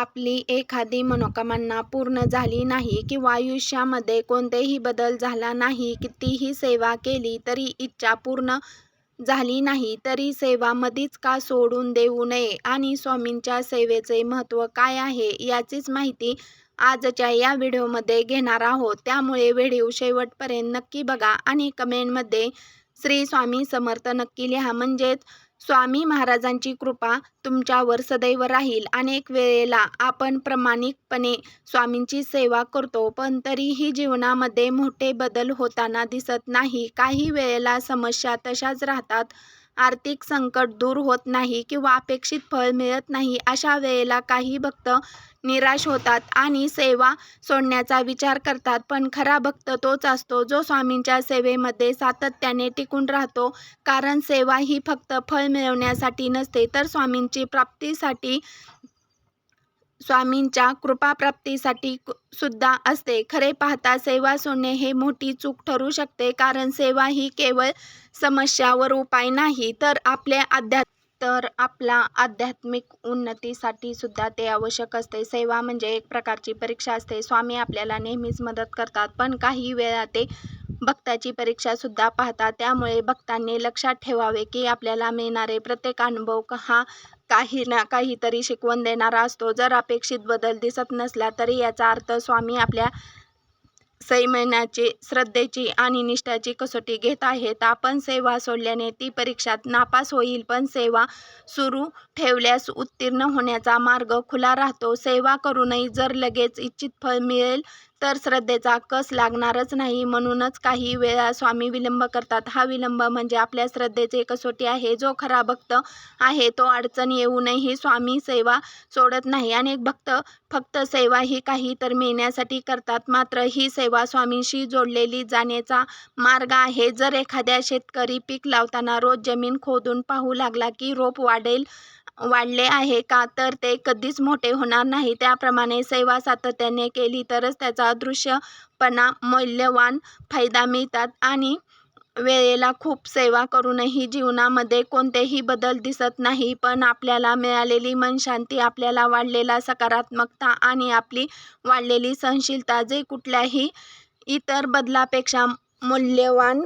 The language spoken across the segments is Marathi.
आपली एखादी मनोकामना पूर्ण झाली नाही किंवा आयुष्यामध्ये कोणतेही बदल झाला नाही कितीही सेवा केली तरी इच्छा पूर्ण झाली नाही तरी सेवा मधीच का सोडून देऊ नये आणि स्वामींच्या सेवेचे महत्त्व काय आहे याचीच माहिती आजच्या या व्हिडिओमध्ये घेणार आहोत. त्यामुळे व्हिडिओ शेवटपर्यंत नक्की बघा आणि कमेंटमध्ये श्री स्वामी समर्थ नक्की लिहा. म्हणजेच स्वामी महाराजांची कृपा तुमच्यावर सदैव राहील. अनेक वेळेला आपण प्रामाणिकपणे स्वामींची सेवा करतो पण तरीही जीवनामध्ये मोठे बदल होताना दिसत नाही. काही वेळेला समस्या तशाच राहतात. आर्थिक संकट दूर होत नाही किंवा अपेक्षित फळ मिळत नाही अशा वेळेला काही भक्त निराश होतात आणि सेवा सोडण्याचा विचार करतात. पण खरा भक्त तोच असतो जो स्वामींच्या सेवेमध्ये सातत्याने टिकून राहतो. कारण सेवा ही फक्त फळ मिळवण्यासाठी नसते तर स्वामींची प्राप्तीसाठी स्वामींच्या कृपाप्राप्तीसाठी सुद्धा असते. खरे पाहता सेवा सोडणे हे मोठी चूक ठरू शकते कारण सेवा ही केवळ समस्यावर उपाय नाही तर आपल्या अध्यात्म तर आपला आध्यात्मिक उन्नतीसाठी सुद्धा ते आवश्यक असते. सेवा म्हणजे एक प्रकारची परीक्षा असते. स्वामी आपल्याला नेहमीच मदत करतात पण काही वेळा ते भक्ताची परीक्षा सुद्धा पाहतात. त्यामुळे भक्तांनी लक्षात ठेवावे की आपल्याला मिळणारे प्रत्येक अनुभव हा काही ना काहीतरी शिकवण देणारा असतो. जर अपेक्षित बदल दिसत नसला तरी याचा अर्थ स्वामी आपल्या संयमनाची श्रद्धेची आणि निष्ठाची कसोटी घेत आहेत. आपण सेवा सोडल्याने ती परीक्षात नापास होईल पण सेवा सुरू ठेवल्यास उत्तीर्ण होण्याचा मार्ग खुला राहतो. सेवा करूनही जर लगेच इच्छित फळ मिळेल तर श्रद्धेचा कस लागणारच नाही म्हणूनच काही वेळा स्वामी विलंब करतात. हा विलंब म्हणजे आपल्या श्रद्धेचे कसोटी आहे. जो खरा भक्त आहे तो अडचण येऊनही स्वामी सेवा सोडत नाही. अनेक भक्त फक्त सेवा ही काही तर मिळण्यासाठी करतात. मात्र ही सेवा स्वामींशी जोडलेली जाण्याचा मार्ग आहे. जर एखाद्या शेतकरी पीक लावताना रोज जमीन खोदून पाहू लागला की रोप वाढेल वाढले आहे का? तर ते कधीच मोठे होणार नाही. त्याप्रमाणे सेवा सातत्याने केली तरच त्याचा अदृश्यपणा मौल्यवान फायदा मिळतात आणि वेळेला खूप सेवा करूनही जीवनामध्ये कोणतेही बदल दिसत नाही. पण आपल्याला मिळालेली मनशांती आपल्याला वाढलेला सकारात्मकता आणि आपली वाढलेली सहनशीलता जे कुठल्याही इतर बदलापेक्षा मूल्यवान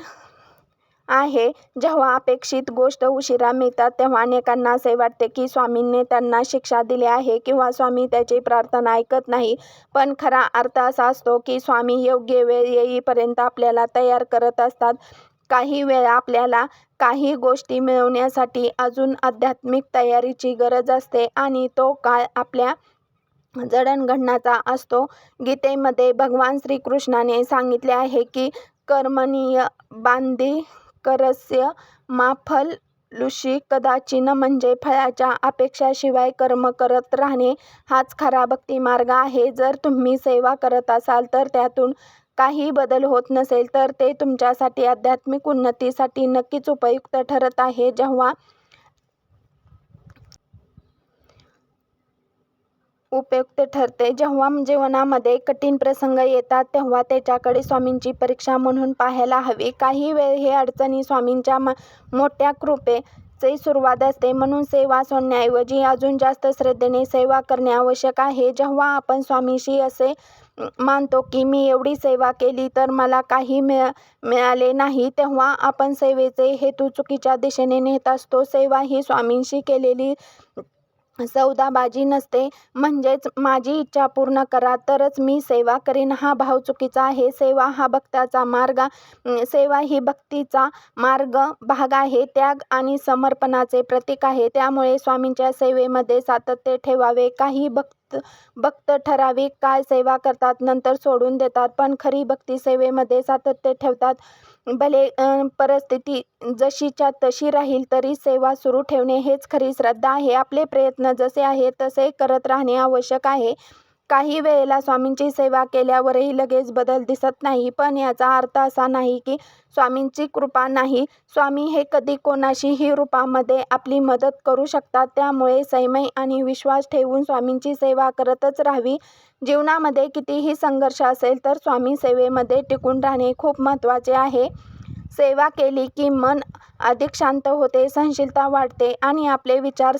आहे. जेव्हा अपेक्षित गोष्ट उशिरा मिळतात तेव्हा अनेकांना असे वाटते की स्वामींनी त्यांना शिक्षा दिली आहे किंवा स्वामी त्याची प्रार्थना ऐकत नाही. पण खरा अर्थ असा असतो की स्वामी योग्य वेळ येईपर्यंत आपल्याला तयार करत असतात. काही वेळा आपल्याला काही गोष्टी मिळवण्यासाठी अजून आध्यात्मिक तयारीची गरज असते आणि तो काळ आपल्या जडणघडणाचा असतो. गीतेमध्ये भगवान श्रीकृष्णाने सांगितले आहे की कर्मणीय बांधी करस्य माफल लुशी कदाचिन म्हणजे फळाच्या अपेक्षाशिवाय कर्म करत राहणे हाच खरा भक्ती मार्ग आहे. जर तुम्ही सेवा करत असाल तर त्यातून काही बदल होत नसेल तर ते तुमच्यासाठी आध्यात्मिक उन्नतीसाठी नक्कीच उपयुक्त ठरत आहे. जेव्हा उपयुक्त ठरते. जेव्हा जीवनामध्ये कठीण प्रसंग येतात तेव्हा त्याच्याकडे स्वामींची परीक्षा म्हणून पाहायला हवी. काही वेळ हे अडचणी स्वामींच्या म मोठ्या कृपेची सुरुवात असते. म्हणून सेवा सोडण्याऐवजी अजून जास्त श्रद्धेने सेवा करणे आवश्यक आहे. जेव्हा आपण स्वामीशी असे मानतो की मी एवढी सेवा केली तर मला काही मिळा मिळाले नाही तेव्हा आपण सेवेचे हेतू चुकीच्या दिशेने नेत असतो. सेवा ही स्वामींशी केलेली सौदाबाजी नसते. म्हणजेच माझी इच्छा पूर्ण करा तरच मी सेवा करीन. हा भाव चुकीचा आहे. सेवा हा भक्ताचा मार्ग सेवा ही भक्तीचा मार्ग भाग आहे. त्याग आणि समर्पणाचे प्रतीक आहे. त्यामुळे स्वामींच्या सेवेमध्ये सातत्य ठेवावे. काही भक्त भक्त ठराविक काय सेवा करतात नंतर सोडून देतात पण खरी भक्ती सेवेमध्ये सातत्य ठेवतात. भले परिस्थिती जशीच्या तशी राहील तरी सेवा सुरू ठेवणे हेच खरी श्रद्धा आहे. आपले प्रयत्न जसे आहे तसे करत राहणे आवश्यक आहे. काही वेळेला स्वामींची सेवा केल्यावरही लगेच बदल दिसत नाही. पण याचा अर्थ असा नाही की स्वामींची कृपा नाही. स्वामी हे कधी कोणाशीही रूपामध्ये आपली मदत करू शकतात. त्यामुळे संयम आणि विश्वास ठेवून स्वामींची सेवा करतच राहावी. जीवनामध्ये कितीही संघर्ष असेल तर स्वामी सेवेमध्ये टिकून राहणे खूप महत्त्वाचे आहे. सेवा केली की मन अधिक शांत होते सहनशीलता वाढते आणि आपले विचार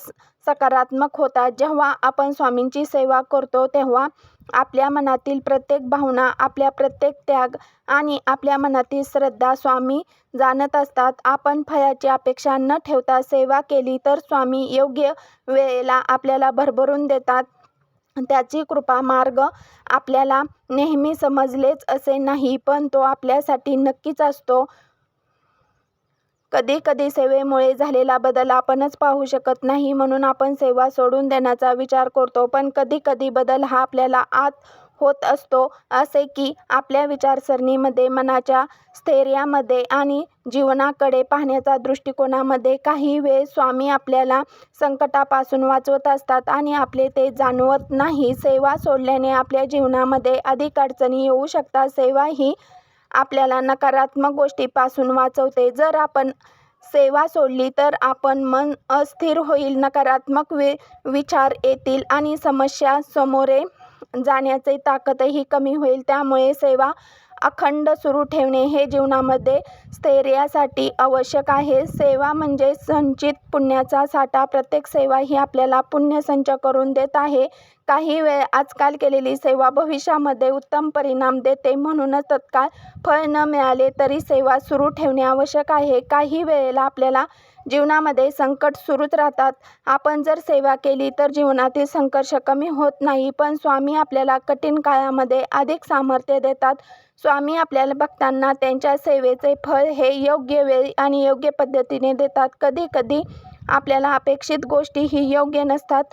सकारात्मक होतात. जेव्हा आपण स्वामींची सेवा करतो तेव्हा आपल्या मनातील प्रत्येक भावना आपल्या प्रत्येक त्याग आणि आपल्या मनातील श्रद्धा स्वामी जाणत असतात. आपण फळाची अपेक्षा न ठेवता सेवा केली तर स्वामी योग्य वेळेला आपल्याला भरभरून देतात. त्याची कृपा मार्ग आपल्याला नेहमी समजलेच असे नाही पण तो आपल्यासाठी नक्कीच असतो. कधी कधी सेवेमुळे झालेला बदल आपणच पाहू शकत नाही म्हणून आपण सेवा सोडून देण्याचा विचार करतो. पण कधी कधी बदल हा आपल्याला आत होत असतो असे की आपल्या विचारसरणीमध्ये मनाच्या स्थैर्यामध्ये आणि जीवनाकडे पाहण्याच्या दृष्टिकोनामध्ये काही वेळ स्वामी आपल्याला संकटापासून वाचवत असतात आणि आपले ते जाणवत नाही. सेवा सोडल्याने आपल्या जीवनामध्ये अधिक अडचणी येऊ शकतात. सेवा ही आपल्याला नकारात्मक गोष्टीपासून वाचवते. जर आपण सेवा सोडली तर आपण मन अस्थिर होईल नकारात्मक वि विचार येतील आणि समस्या समोरे जाण्याचे ताकदही कमी होईल. त्यामुळे सेवा अखंड सुरू ठेवणे हे जीवनामध्ये स्थैर्यासाठी आवश्यक आहे. सेवा म्हणजे संचित पुण्याचा साठा. प्रत्येक सेवा ही आपल्याला पुण्य संच करून देत आहे. काही वेळ आजकाल केलेली सेवा भविष्यामध्ये उत्तम परिणाम देते. म्हणूनच तत्काळ फळ न मिळाले तरी सेवा सुरू ठेवणे आवश्यक आहे. काही वेळेला आपल्याला जीवनामध्ये संकट सुरूच राहतात. आपण जर सेवा केली तर जीवनातील संघर्ष कमी होत नाही पण स्वामी आपल्याला कठीण काळामध्ये अधिक सामर्थ्य देतात. स्वामी आपल्याला बघताना त्यांच्या सेवेचे फळ हे योग्य वेळी आणि योग्य पद्धतीने देतात. कधी कधी आपल्याला अपेक्षित गोष्टी ही योग्य नसतात.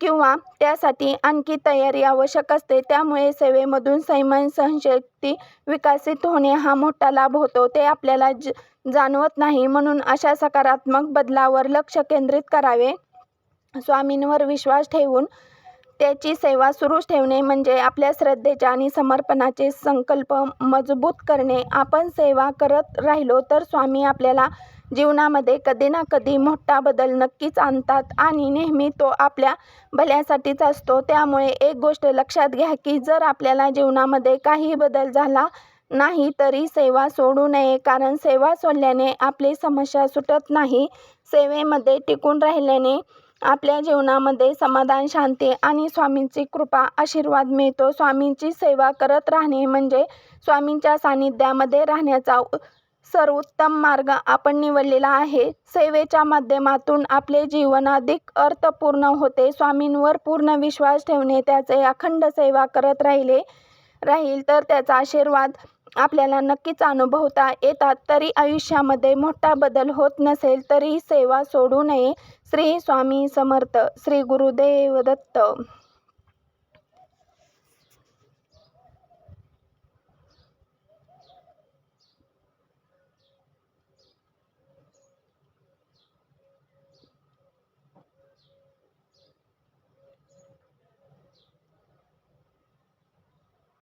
किंवा त्यासाठी आणखी तयारी आवश्यक असते. त्यामुळे सेवेमधून संयम सहनशक्ती विकसित होणे हा मोठा लाभ होतो. ते आपल्याला ज जाणवत नाही. म्हणून अशा सकारात्मक बदलावर लक्ष केंद्रित करावे. स्वामींवर विश्वास ठेवून त्याची सेवा सुरूच ठेवणे म्हणजे आपल्या श्रद्धेचे आणि समर्पणाचे संकल्प मजबूत करणे. आपण सेवा करत राहिलो तर स्वामी आपल्याला जीवनामध्ये कधी ना कधी मोठा बदल नक्कीच आणतात आणि नेहमी तो आपल्या भल्यासाठीच असतो. त्यामुळे एक गोष्ट लक्षात घ्या की जर आपल्याला जीवनामध्ये काही बदल झाला नाही तरी सेवा सोडू नये. कारण सेवा सोडल्याने आपली समस्या सुटत नाही. सेवेमध्ये टिकून राहिल्याने आपल्या जीवनामध्ये समाधान शांती आणि स्वामींची कृपा आशीर्वाद मिळतो. स्वामींची सेवा करत राहणे म्हणजे स्वामींच्या सानिध्यामध्ये राहण्याचा सर्वोत्तम मार्ग आपण निवडलेला आहे. सेवेच्या माध्यमातून आपले जीवन अधिक अर्थपूर्ण होते. स्वामींवर पूर्ण विश्वास ठेवणे त्याचे अखंड सेवा करत राहिले राहील तर त्याचा आशीर्वाद आपल्याला नक्कीच अनुभवता येतात. तरी आयुष्यामध्ये मोठा बदल होत नसेल तरी सेवा सोडू नये. श्री स्वामी समर्थ श्री गुरुदेव दत्त